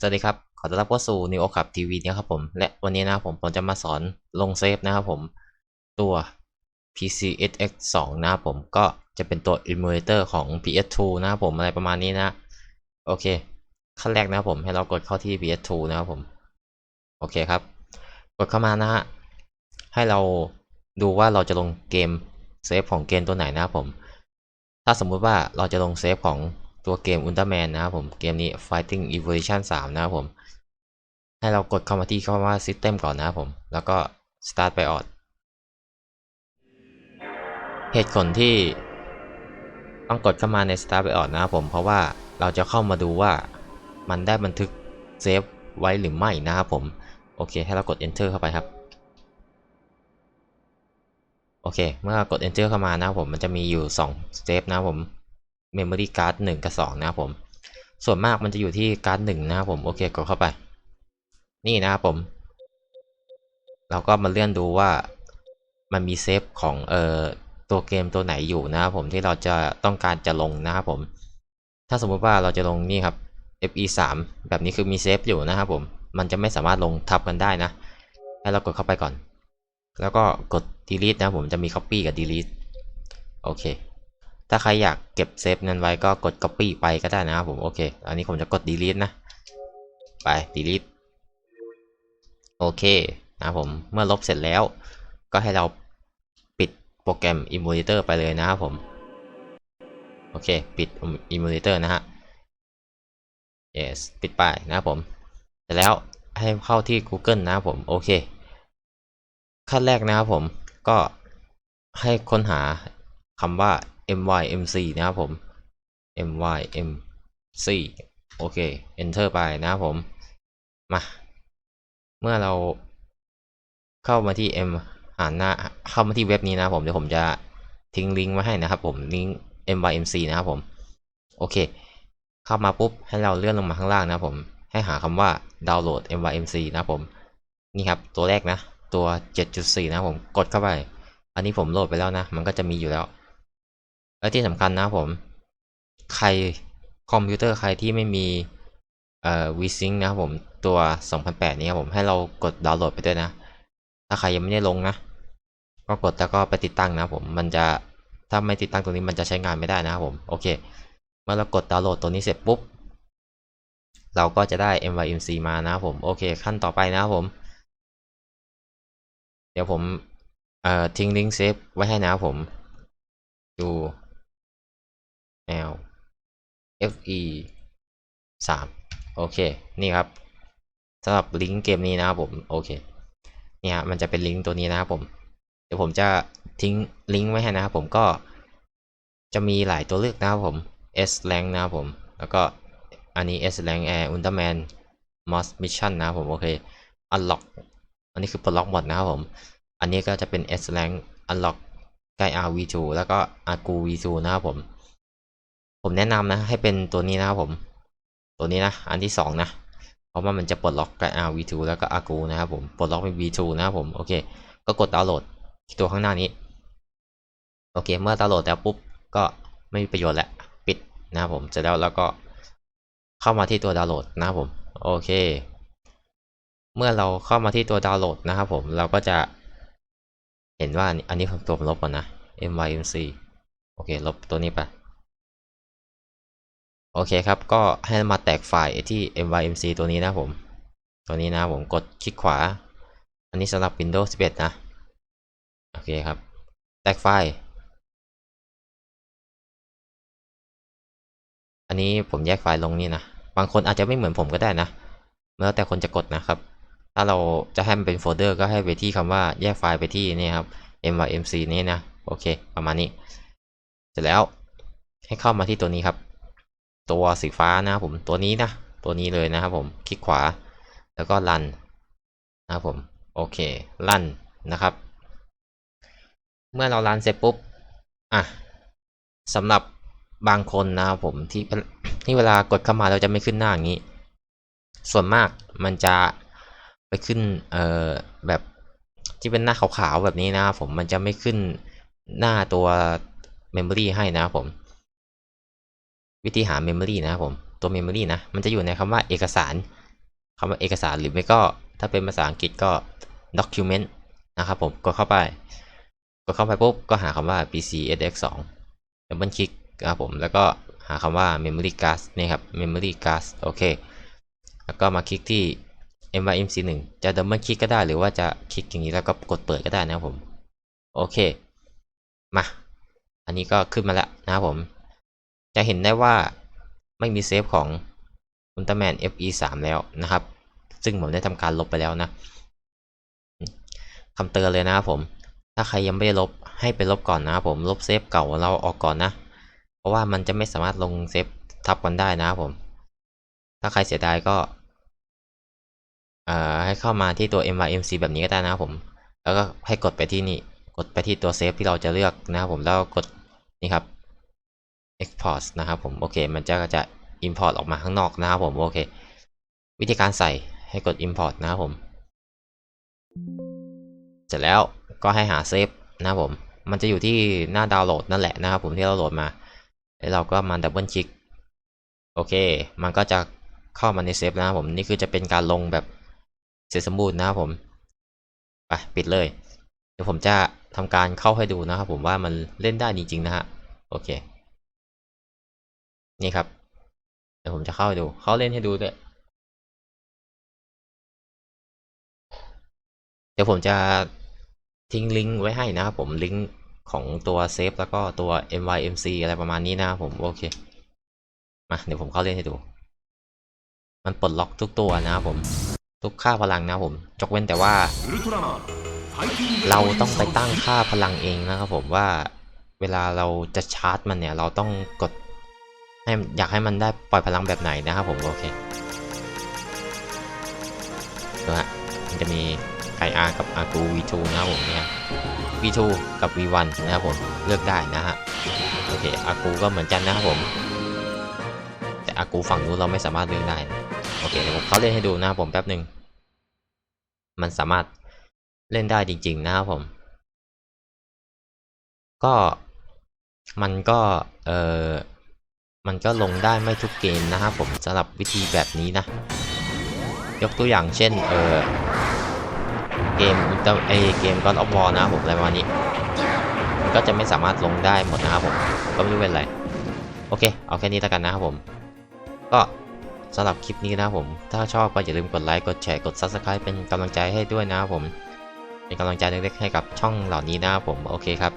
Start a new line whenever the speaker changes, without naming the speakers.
สวัสดีครับ ขอต้อนรับเข้าสู่ New o ขับทีวีนะครับผม และวันนี้นะครับผมผมจะมาสอนลงเซฟนะครับผม ตัว PCSX 2นะครับผม ก็จะเป็นตัว emulator ของ PS2 นะครับผม อะไรประมาณนี้นะ โอเค ขั้นแรกนะครับผม ให้เรากดเข้าที่ PS2 นะครับผม โอเคครับ กดเข้ามานะฮะ ให้เราดูว่าเราจะลงเกมเซฟของเกมตัวไหนนะครับผม ถ้าสมมุติว่าเราจะลงเซฟของ ตัวเกม Ultraman นนะครับผม เกมนี้ Fighting Evolution 3 นะครับผม ให้เรากดเข้ามาที่คำว่า System ก่อนนะครับผม แล้วก็ Start by o d เหตุผลที่ต้องกดเข้ามาใน Start by o d นะครับผม เพราะว่าเราจะเข้ามาดูว่ามันได้บันทึกเซฟไว้หรือไม่นะครับผม โอเค ให้เรากด Enter เข้าไปครับโอเค เมื่อกด Enter เข้ามานะครับผม มันจะมีอยู่2เซฟนะครับผม Memory Card 1 กับ 2 นะครับผม ส่วนมากมันจะอยู่ที่การ์ดหนึ่งนะครับผม โอเคกดเข้าไป นี่นะครับผม เราก็มาเลื่อนดูว่ามันมีเซฟของเอ่อตัวเกมตัวไหนอยู่นะครับผมที่เราจะต้องการจะลงนะครับผม ถ้าสมมุติว่าเราจะลงนี่ครับ FE 3แบบนี้คือมีเซฟอยู่นะครับผม มันจะไม่สามารถลงทับกันได้นะ ให้เรากดเข้าไปก่อน แล้วก็กด delete นะผมจะมี copy กับ delete โอเค ถ้าใครอยากเก็บเซฟนั้นไว้ก็กด copy ไปก็ได้นะครับผมโอเค อันนี้ผมจะกด delete นะ ไป delete โอเคนะครับผมเมื่อลบเสร็จแล้ว ก็ให้เราปิดโปรแกรม emulator ไปเลยนะครับผม โอเค ปิด emulator นะฮะ yes ปิดไปนะครับผม เสร็จแล้วให้เข้าที่ Google นะครับผม โอเค ขั้นแรกนะครับผมก็ให้ค้นหาคำว่า mymc นะครับผม mymc โอเค enter ไปนะครับผม มา เมื่อเราเข้ามาที่ m หาหน้าเข้ามาที่เว็บนี้นะครับผม เดี๋ยวผมจะทิ้งลิงก์ไว้ให้นะครับผม ลิงก์ mymc นะครับผม โอเค เข้ามาปุ๊บ ให้เราเลื่อนลงมาข้างล่างนะครับผม ให้หาคำว่าดาวน์โหลด mymc นะครับผม นี่ครับ ตัวแรกนะ ตัว 7.4 นะครับผม กดเข้าไป อันนี้ผมโหลดไปแล้วนะ มันก็จะมีอยู่แล้ว และที่สำคัญนะผม ใครคอมพิวเตอร์ใครที่ไม่มีเอ่อ vsync นะครับผมตัว 2008 นี้ครับผมให้เรากดดาวน์โหลดไปด้วยนะ ถ้าใครยังไม่ได้ลงนะ ก็กดแล้วก็ไปติดตั้งนะผมมันจะถ้าไม่ติดตั้งตรงนี้มันจะใช้งานไม่ได้นะครับผมโอเค เมื่อเรากดดาวน์โหลดตัวนี้เสร็จปุ๊บ เราก็จะได้ mymc มานะครับผมโอเค ขั้นต่อไปนะครับผม เดี๋ยวผมเอ่อทิ้งลิงก์เซฟไว้ให้นะครับผม ดู l fe 3โอเค นี่ครับสำหรับลิงก์เกมนี้นะครับผม โอเค เนี่ย มันจะเป็นลิงก์ตัวนี้นะครับผม เดี๋ยวผมจะทิ้งลิงก์ไว้ให้นะครับผม ก็จะมีหลายตัวเลือกนะครับผม S rank นะครับผม แล้วก็อันนี้ S rank Air Ultraman Moss Mission นะครับผม โอเค Unlock อันนี้คือปลดล็อกหมดนะครับผม อันนี้ก็จะเป็น S rank Unlock ใกล้ RV2 แล้วก็ Argu V2 นะครับผม ผมแนะนำนะให้เป็นตัวนี้นะครับผม ตัวนี้นะ อันที่สองนะ เพราะว่ามันจะปลดล็อกกับ RV2 แล้วก็ Argu นะครับผม ปลดล็อกเป็น V2 นะครับผม โอเค ก็กดดาวน์โหลดตัวข้างหน้านี้ โอเค เมื่อดาวน์โหลดแล้วปุ๊บ ก็ไม่มีประโยชน์แล้ว ปิดนะครับผม เสร็จแล้วแล้วก็เข้ามาที่ตัวดาวน์โหลดนะครับผม โอเค เมื่อเราเข้ามาที่ตัวดาวน์โหลดนะครับผม เราก็จะเห็นว่าอันนี้ผมตัวผมลบก่อนนะ mymc โอเค ลบตัวนี้ไป โอเคครับ ก็ให้มาแตกไฟล์ที่ mymc ตัวนี้นะผม ตัวนี้นะผมกดคลิกขวา อันนี้สำหรับ Windows 11 นะ โอเคครับ แตกไฟล์ อันนี้ผมแยกไฟล์ลงนี่นะ บางคนอาจจะไม่เหมือนผมก็ได้นะ แล้วแต่คนจะกดนะครับ ถ้าเราจะให้มันเป็นโฟลเดอร์ก็ให้ไปที่คำว่าแยกไฟล์ไปที่นี่ครับ mymc นี้นะ โอเค ประมาณนี้ เสร็จแล้วให้เข้ามาที่ตัวนี้ครับ ตัวสีฟ้านะครับผมตัวนี้นะตัวนี้เลยนะครับผมคลิกขวา แล้วก็รันนะครับผมโอเครันนะครับ เมื่อเรารันเสร็จปุ๊บอะสำหรับบางคนนะครับผมที่ที่เวลากดเข้ามาเราจะไม่ขึ้นหน้าอย่างนี้ ส่วนมากมันจะไปขึ้นเอ่อแบบที่เป็นหน้าขาวๆแบบนี้นะครับผมมันจะไม่ขึ้นหน้าตัว Memory ให้นะครับผม วิธีหา Memory นะครับผม ตัว Memory นะ มันจะอยู่ในคำว่าเอกสารคำว่าเอกสารหรือไม่ก็ ถ้าเป็นภาษาอังกฤษก็ document นะครับผมกดเข้าไปกดเข้าไปปุ๊บก็หาคำว่า pc sx 2 double click นะครับผมแล้วก็หาคำว่า memory card นี่ครับ memory card โอเค แล้วก็มาคลิกที่ mymc 1 จะ double click ก็ได้หรือว่าจะคลิกอย่างนี้แล้วก็กดเปิดก็ได้นะครับผม โอเค มา อันนี้ก็ขึ้นมาแล้วนะครับผม จะเห็นได้ว่าไม่มีเซฟของ Ultraman FE 3 แล้วนะครับ ซึ่งผมได้ทำการลบไปแล้วนะคำเตือนเลยนะครับผม ถ้าใครยังไม่ได้ลบให้ไปลบก่อนนะครับผมลบเซฟเก่าเราออกก่อนนะ เพราะว่ามันจะไม่สามารถลงเซฟทับกันได้นะครับผม ถ้าใครเสียดายก็ให้เข้ามาที่ตัว mymc แบบนี้ก็ได้นะครับผม แล้วก็ให้กดไปที่นี่ กดไปที่ตัวเซฟที่เราจะเลือกนะครับผม แล้วกดนี่ครับ export นะครับผมโอเค มันจะก็จะ import ออกมาข้างนอกนะครับผมโอเค วิธีการใส่ให้กด import นะครับผมเสร็จแล้วก็ให้หาเซฟนะครับผม มันจะอยู่ที่หน้าดาวน์โหลดนั่นแหละนะครับผมที่เราโหลดมาแล้วเราก็มาดับเบิลคลิกโอเค มันก็จะเข้ามาในเซฟนะครับผมนี่คือจะเป็นการลงแบบเสร็จสมบูรณ์นะครับผมไปปิดเลยเดี๋ยวผมจะทำการเข้าให้ดูนะครับผมว่ามันเล่นได้จริงๆนะฮะโอเค นี่ครับ เดี๋ยวผมจะเข้าดู เขาเล่นให้ดูด้วย เดี๋ยวผมจะทิ้งลิงก์ไว้ให้นะครับผมลิงก์ของตัวเซฟแล้วก็ตัว MYMC อะไรประมาณนี้นะผมโอเค มาเดี๋ยวผมเข้าเล่นให้ดู มันปลดล็อกทุกตัวนะครับผมทุกค่าพลังนะผมจกเว้นแต่ว่า เราต้องไปตั้งค่าพลังเองนะครับผมว่าเวลาเราจะชาร์จมันเนี่ย เราต้องกด ให้อยากให้มันได้ปล่อยพลังแบบไหนนะครับผมโอเคดูฮะมันจะมีไ r กับ r 2 v2 นะครับผมเนี่ย v2 กับ v1 นนะครับผมเลือกได้นะฮะโอเค r 2ก็เหมือนกันนะครับผม แต่ r 2ฝั่งนู้นเราไม่สามารถเลือกได้นะโอเคเดี๋ยวผมเขาเล่นให้ดูนะครับผมแป๊บหนึ่งมันสามารถเล่นได้จริง ๆ นะครับผม ก็มันก็เออ มันก็ลงได้ไม่ทุกเกมนะครับผมสำหรับวิธีแบบนี้นะ ยกตัวอย่างเช่น เออเกมไอเกม God of War นะครับผมอะไรประมาณนี้มันก็จะไม่สามารถลงได้หมดนะครับผมก็ไม่รู้เป็นไร โอเค เอาแค่นี้แล้วกันนะครับผม ก็สำหรับคลิปนี้นะครับผม ถ้าชอบก็อย่าลืมกดไลค์กดแชร์กด Subscribe เป็นกำลังใจให้ด้วยนะครับผม เป็นกำลังใจเล็กๆให้กับช่องเหล่านี้นะครับผม โอเคครับ